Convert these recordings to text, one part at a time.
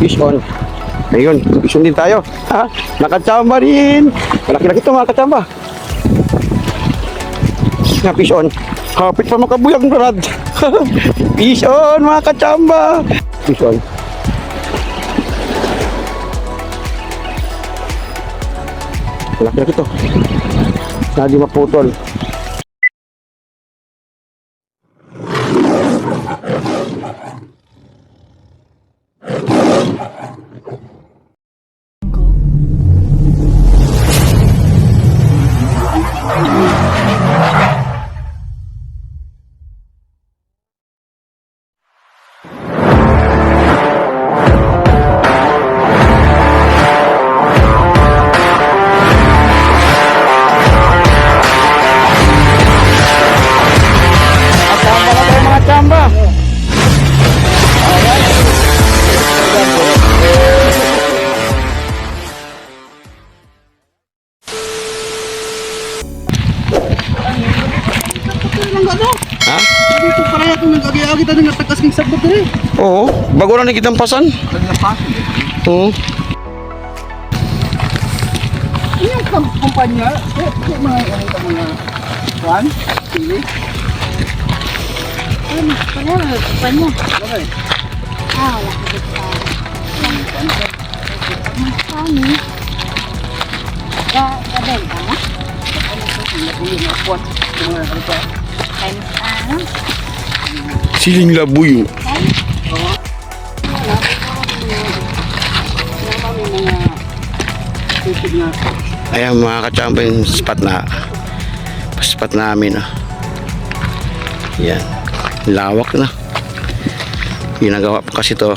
Fish on. Ayun, fish on din tayo. Ha? Nakachamba rin. Malaki-laki ito mga kachamba. Na fish on. Kapit pa makabuyag ng rad. fish on mga kachamba. Fish on. Malaki-laki ito. Sana di maputol. Bago na nakitang pasan. Oo. Yung kam- kumpanya, eh, eh, mga ano ito mga kwan, sili. Ano, wala na, panyo. Okay. Ah, wala ka dito. Ano? Ga, gabenta mo? Yung mga kwan, yung mga ano pa. Times, ano? Siling labuyo. Ayan mga kachamba yung spot na spot namin. Oh. Yan. Lawak na. Ginagawa pa kasi to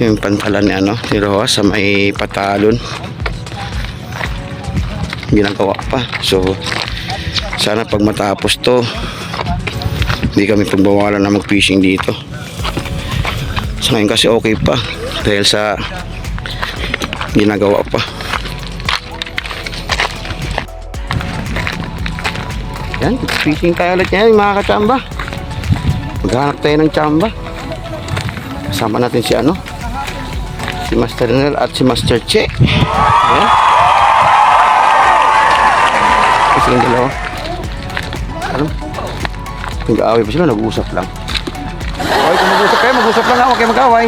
yung pantalan ni ano ni Roa sa may patalon. Ginagawa pa. So sana pag matapos to hindi kami pagbawalan na mag-fishing dito. Sa ngayon kasi okay pa dahil sa ginagawa pa. Yan, fishing tayo ulit yan mga kachamba. Maghanap tayo ng chamba. Kasama natin si ano? Si Master Nel at si Master Che. Ayan. Kasi yung dalawa. Ano? Nag-aaway pa sila, nag-uusap lang. Okay, kung mag-usap kayo, mag-usap lang ako, kayo mag-away.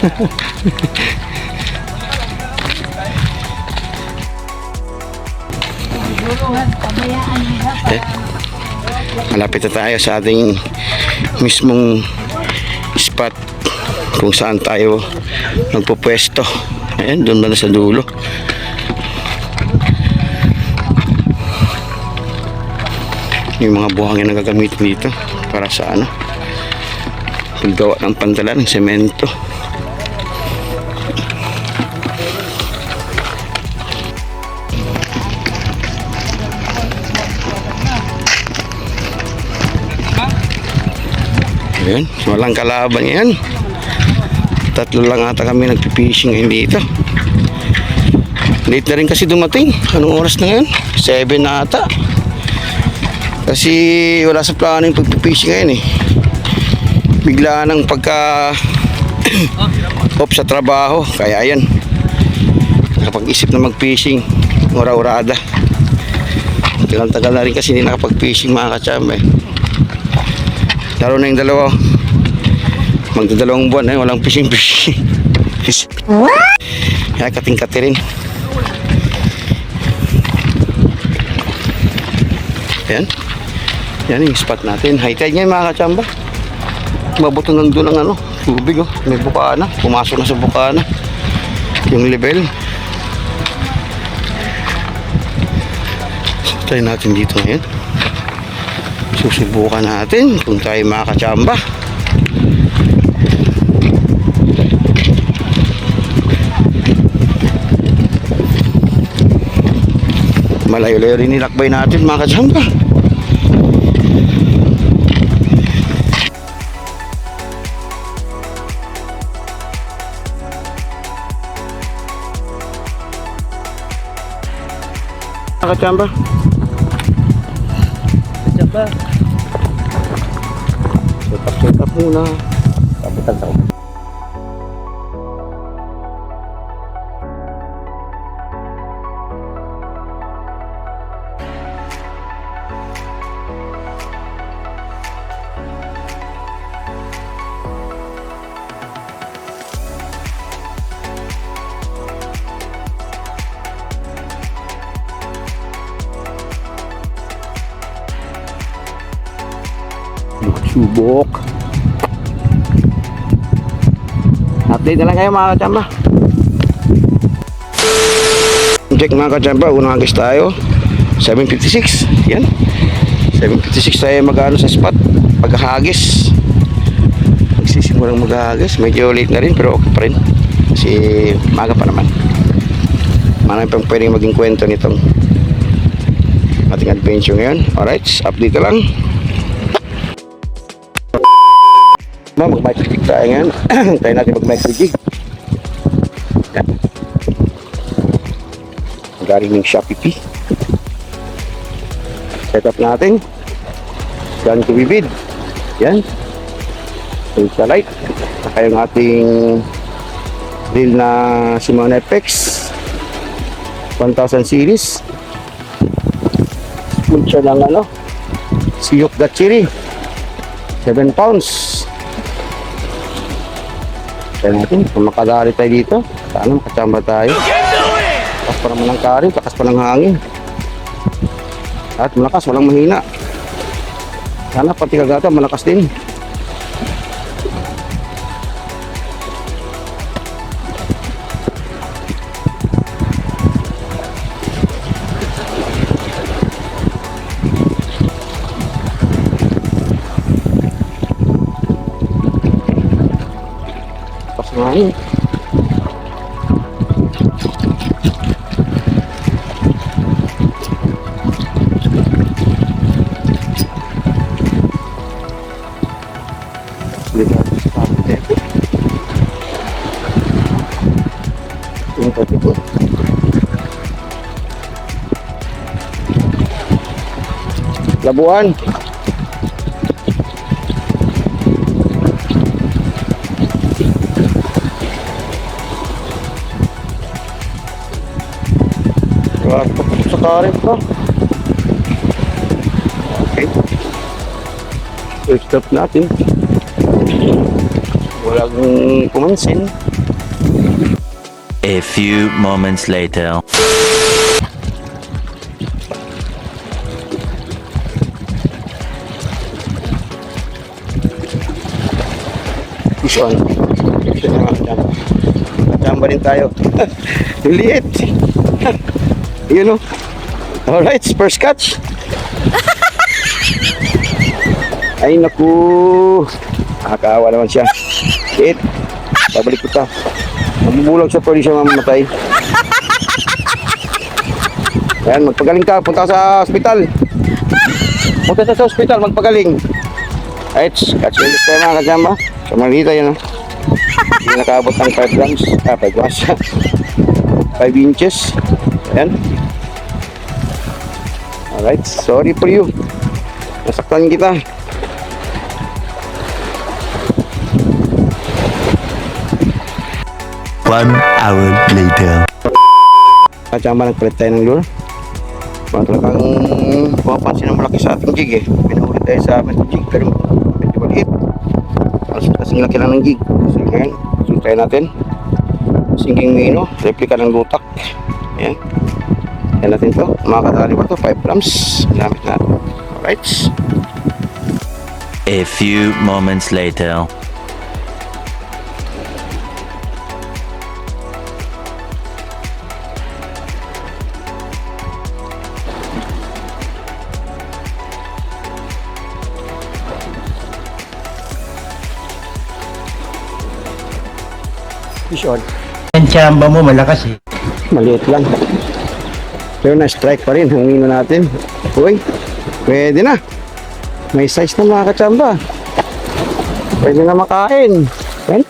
Eh, malapit na tayo sa ating mismong spot kung saan tayo nagpupwesto. Ayan, doon na sa dulo. Yung mga buhangin na gagamitin dito para sa ano paggawa ng pantalan ng semento. Ayan, walang kalaban yan. Tatlo lang ata kami nagpipishing ngayon dito. Late na rin kasi dumating. Anong oras na ngayon? 7 na ata. Kasi wala sa plano yung pagpipishing ngayon eh. Bigla ng pagka off sa trabaho. Kaya ayan. Nakapag-isip na mag-fishing. Ura-urada. Tagal-tagal na rin kasi hindi nakapag-fishing mga kachamba eh. Laro na yung dalawa. Magdadalawang buwan eh, walang fishing-fishing. Kaya kating-kati rin. Yan. Yan yung spot natin. High tide ngayon mga kachamba. Mabuto nang doon ang ano, tubig oh. May bukana. Pumasok na sa bukana. Yung level. Try natin dito ngayon. Susubukan natin kung tayo makakachamba. Malayo-layo rin nilakbay natin mga kachamba. Mga kachamba. Diba? So Set up muna. Kapitan sa Subok. Update na lang kayo mga kachamba. Check mga kachamba, unang agis tayo. 7.56. Yan. 7.56 tayo mag-ano sa spot. Paghahagis. Magsisimulang maghahagis. Medyo late na rin pero okay pa rin. Kasi maga pa naman. Marami pang pwedeng maging kwento nitong ating adventure ngayon. Alright, update na lang. Ma, mag-micro jig tayo ngayon. tayo natin mag-micro jig. Yan. Galing ng Shopee P. Setup natin. Yan to bibid. Yan. Yung sa light. Saka yung ating reel na Shimano FX 1000 series. Puncha lang ano. Siyok Gachiri. 7 pounds. Kaya natin, kung makadali tayo dito, sana makachamba tayo. Lakas pa naman ng karin, lakas pa ng hangin. At malakas, walang mahina. Sana pati kagata, malakas din. Labuan. Po sa karin ko. Okay. So, stop natin. Walang pumansin. A few moments later. On. Fish on mga kachamba. Kachamba rin tayo. Liit. Yun o. Alright, first catch. Ay naku. Nakakaawa naman siya. Liit. Babalik ko ta. Mabubulag siya, pwede siya mamamatay. Ayan, magpagaling ka. Punta ka sa hospital. Punta ka sa hospital, magpagaling. Right, catch ulit tayo mga kasama. So malita yun. ah. Hindi nakaabot ng 5 grams. Ah, 5 grams. 5 inches. Ayan. Alright, sorry for you. Nasaktan kita. One hour later. Kasama nagpalit tayo ng lure. Mga talagang pumapansin ng malaki sa ating jig eh. Pinahuli tayo sa amin jig pero kasing laki lang ng jig. So susunod tayo natin. Sinking Mino, replica ng lutak. Ayan. Ayan natin to. Makakadali ba to? 5 grams. Gamit natin. Alright. A few moments later. Fish on. Ang tsamba mo malakas eh. Maliit lang. Pero na-strike pa rin ang mino natin. Uy, pwede na. May size na mga kachamba. Pwede na makain. Right?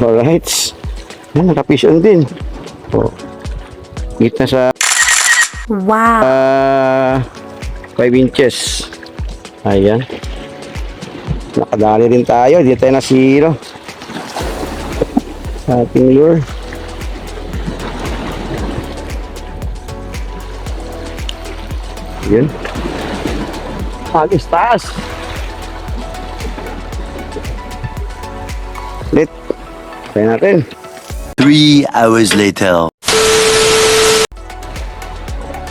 Alright. Yan, nakafish on din. Oh. Gitna sa Wow. ah, 5 inches. Ayan. Nakadali rin tayo. Dito tayo na zero. Sa ating lure. Yun. Agis taas. Lit. Try natin. Three hours later.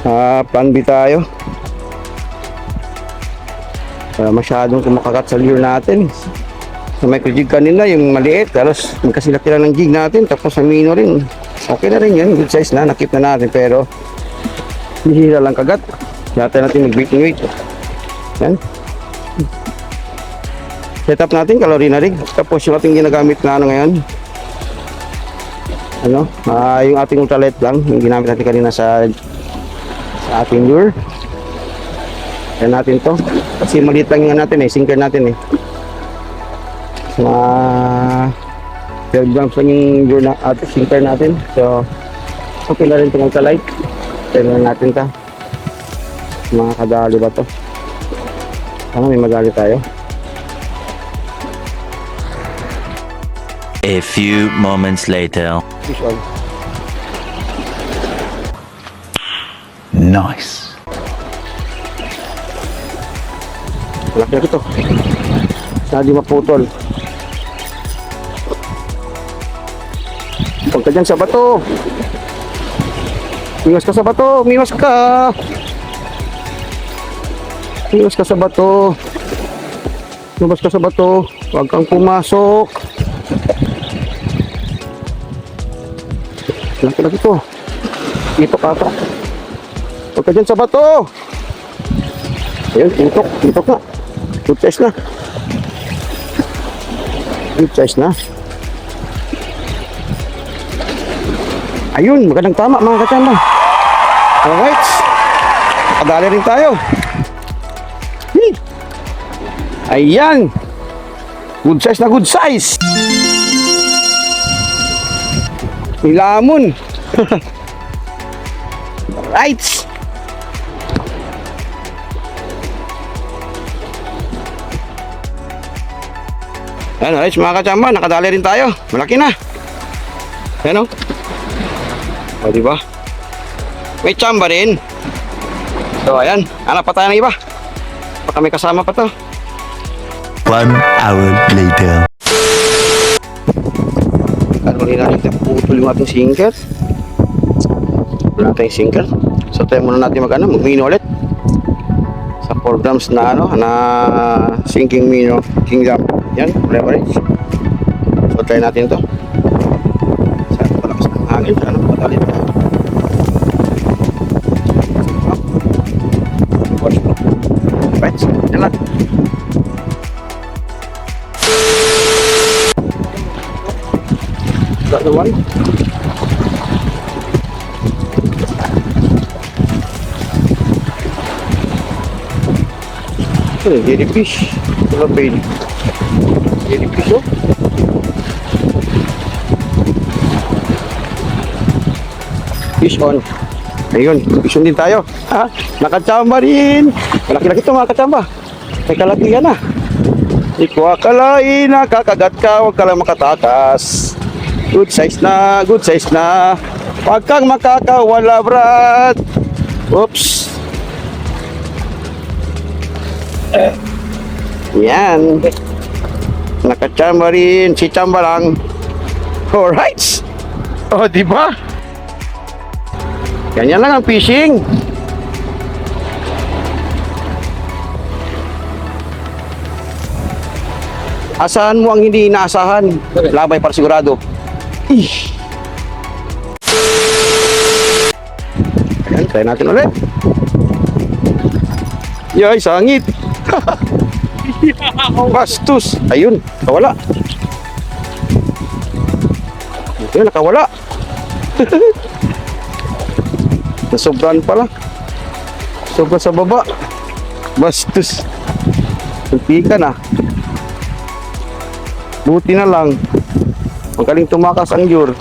Ah, plan B tayo. Wala masyadong kumakakat sa lure natin. Sa micro jig kanina, yung maliit, tapos magkasilaki lang ng jig natin, tapos sa mino rin. Okay na rin yun, good size na, nakip na natin, pero hihira lang kagat. Kaya natin mag-beating weight. Yan. Set up natin, calorie na rig. Tapos yung ating ginagamit na ano ngayon, ano, ah yung ating ultralight lang, yung ginamit natin kanina sa sa ating lure. Yan natin to. Kasi maliit lang yung ano natin eh, sinker natin eh. Mga 12 grams lang yung lure na, at sinker natin. So, okay na rin itong ultralight. Tignan natin ta. Mga kadali ba to? Sana may madali tayo. A few moments later. Nice. Laki ito. Sana di maputol. Huwag ka dyan sa bato. Miwas ka sa bato. Miwas ka. Miwas ka sa bato. Miwas ka sa bato. Huwag kang pumasok. Laki na ito. Ito ka ata. Huwag ka dyan sa bato. Ayun, tutok, tutok na. Good size na. Good size na. Ayun, magandang tama mga kachamba. Alright. Nakadali rin tayo. Hmm. Ayan. Good size na good size. May lamon. right. Ayan, guys, mga kachamba, nakadali rin tayo. Malaki na. Ayan o. O, di ba? May chamba rin. So, ayan. Hanap pa tayo ng iba. Baka may kasama pa to. One hour later. Ano rin natin, putol yung ating sinker. Wala tayong sinker. So, tayo muna natin mag, ano, mag-mino ulit. Sa 4 grams na, ano, na sinking mino, king jump. Yan, leverage. So, try natin to. The one? Ano, jellyfish. Wala ba yun? Jellyfish, oh. Fish on. Ayun, fish on din tayo. Ha? Nakachamba rin. Malaki-laki ito mga kachamba. May kalakihan na. Ikaw akalain nakakagat ka, huwag ka lang makatakas. Good size na, good size na. Huwag kang makakawala, brad. Oops. Yan. Nakachamba rin. Si Chamba lang. Alright. Oh, di ba? Ganyan lang ang fishing. Asahan mo ang hindi inaasahan. Labay para sigurado. Ih. Ayan, try natin ulit. Yay, sangit. Bastos. Ayun, nakawala. Ayun, nakawala. Nasobran pala. Sobra sa baba. Bastos. Tulpikan ah. Buti na lang. Magaling tumakas ang Jur.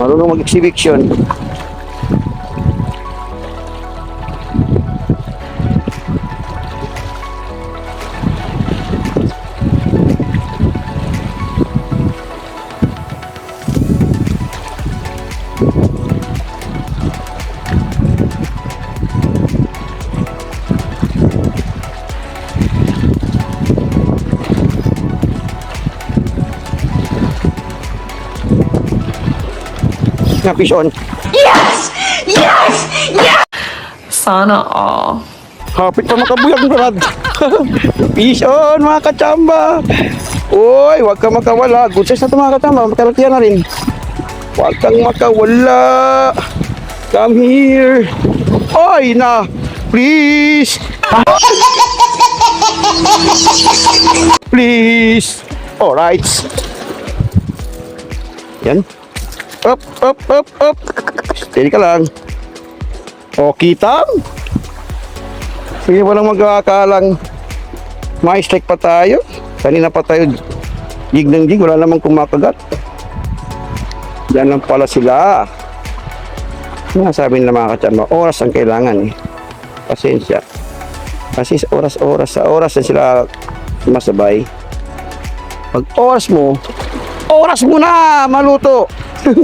Marunong mag-exhibition. Isang fish on. Sana all. Kapit pa makabuyag Brad. fish on mga kachamba. Uy, huwag ka makawala. Good size na ito mga kachamba. Makalatiyan na rin. Huwag kang makawala. Come here. Oy na. Please. Please. Alright. Yan. Up, up, up, up. Steady ka lang. O, kitang. Sige, walang magkakalang may strike pa tayo. Kanina pa tayo jig ng jig. Wala namang kumakagat. Yan lang pala sila. Nga sabi nila mga katsama, oras ang kailangan eh. Pasensya. Kasi oras-oras, sa oras na sila masabay. Pag oras mo, oras mo na maluto. Ito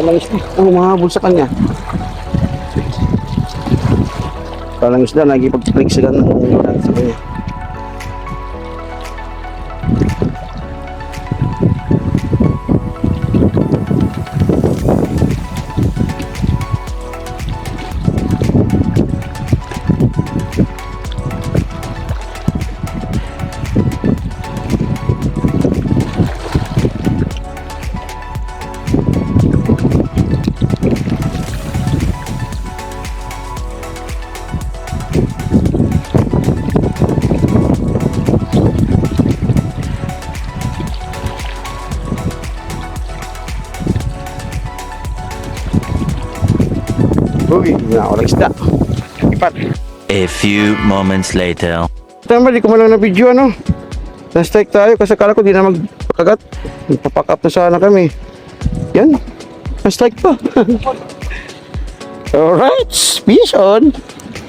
lang isda. Oh, mahabol sa kanya. Kalang isda, nagipag-click sa kanya. Na oras isda. Ipat. A few moments later. Tama, di ko man lang na video ano. Na-strike tayo kasi akala ko di na magpakagat. Magpapack up na sana kami. Yan. Na-strike pa. Alright, fish on.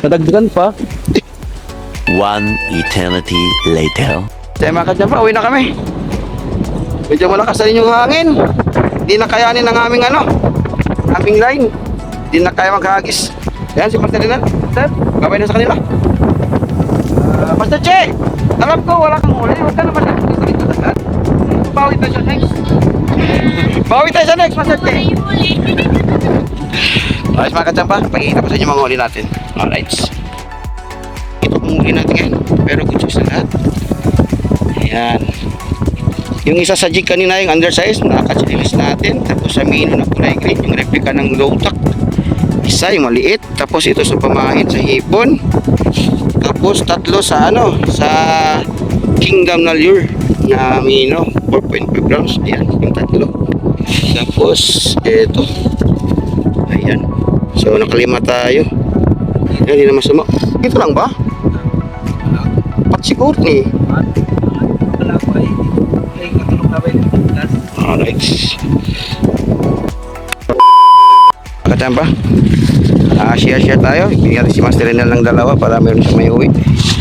Nadagdagan pa. One eternity later. Tayo mga kadyamba, uwi na kami. Medyo malakas na rin yung hangin. Hindi na kayanin ng aming ano, aming line. Hindi na kaya maghagis. Ayan si Master Rinal. Sir, gabay na sa kanila. Ah, Master Che, alam ko wala kang huli. Huwag ka naman lang dito dito agad. Bawi tayo sa next. Bawi tayo sa next, Master Che. Ayos mga kadyamba, pagkikita ko sa inyo mga huli natin. Alright. Ito pong huli natin ngayon. Pero good choice na lahat. Ayan. Yung isa sa jig kanina yung undersize, nakakachililis natin. Tapos sa mino na kulay green, yung replica ng low tack. Isa yung maliit. Tapos ito sa pamahin sa hipon. Tapos tatlo sa ano, sa Kingdom na lure na mino, 4.5 grams. Ayan, yung tatlo. Tapos ito. Ayan. So nakalima tayo. Ayan, hindi na masama. Ito lang ba? Pat siguro ni. Wala ko ay. Ay, katulong na ba. Ah, share share tayo. Natin si Master Renal ng dalawa para meron siya may uwi.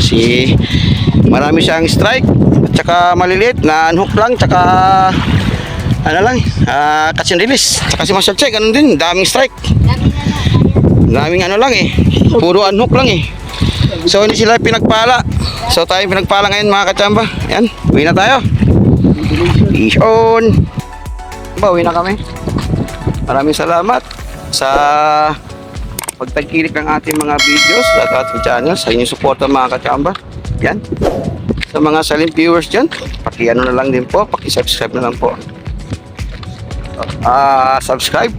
Si marami siyang strike at saka maliliit na unhook lang tsaka ano lang, ah, catch and release. Tsaka si Master Che, ganun din, daming strike. Daming ano lang eh. Puro unhook lang eh. So hindi sila pinagpala. So tayo pinagpala ngayon mga kachamba. Yan, uwi na tayo. Fish on. Ba, uwi na kami. Maraming salamat sa pagtagkilik ng ating mga videos at ating channel sa inyong suporta mga kachamba. Yan. Sa mga silent viewers dyan, paki-ano na lang din po, paki-subscribe na lang po. Ah, subscribe,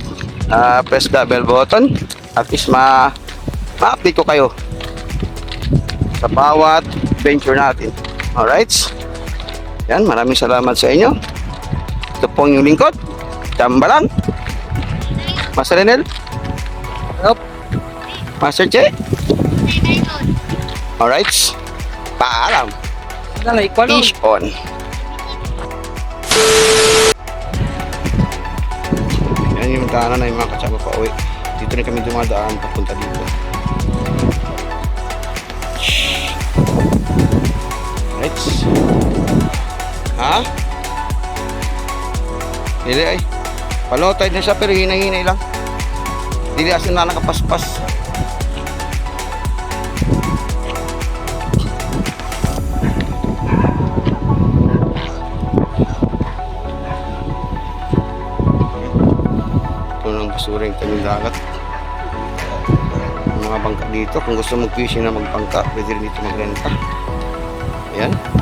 ah, press the bell button, at least ma ma-update ko kayo sa bawat venture natin. Alright? Yan, maraming salamat sa inyo. Ito po ang inyong lingkod. Chamba lang. Master Renel? Help? Master Che? Alright. Paalam. Fish on. Yan yung daanan na yung mga kasama pa uwi. Dito na kami dumadaan papunta dito. Alright. Ha? Dili ay. Palotay na siya pero hinay-hinay lang. Dili asin na nakapaspas. Ito ng basura yung kaming dagat. Yung mga bangka dito. Kung gusto mag-fishing na magbangka, pwede rin dito magrenta. Ayan. Quick.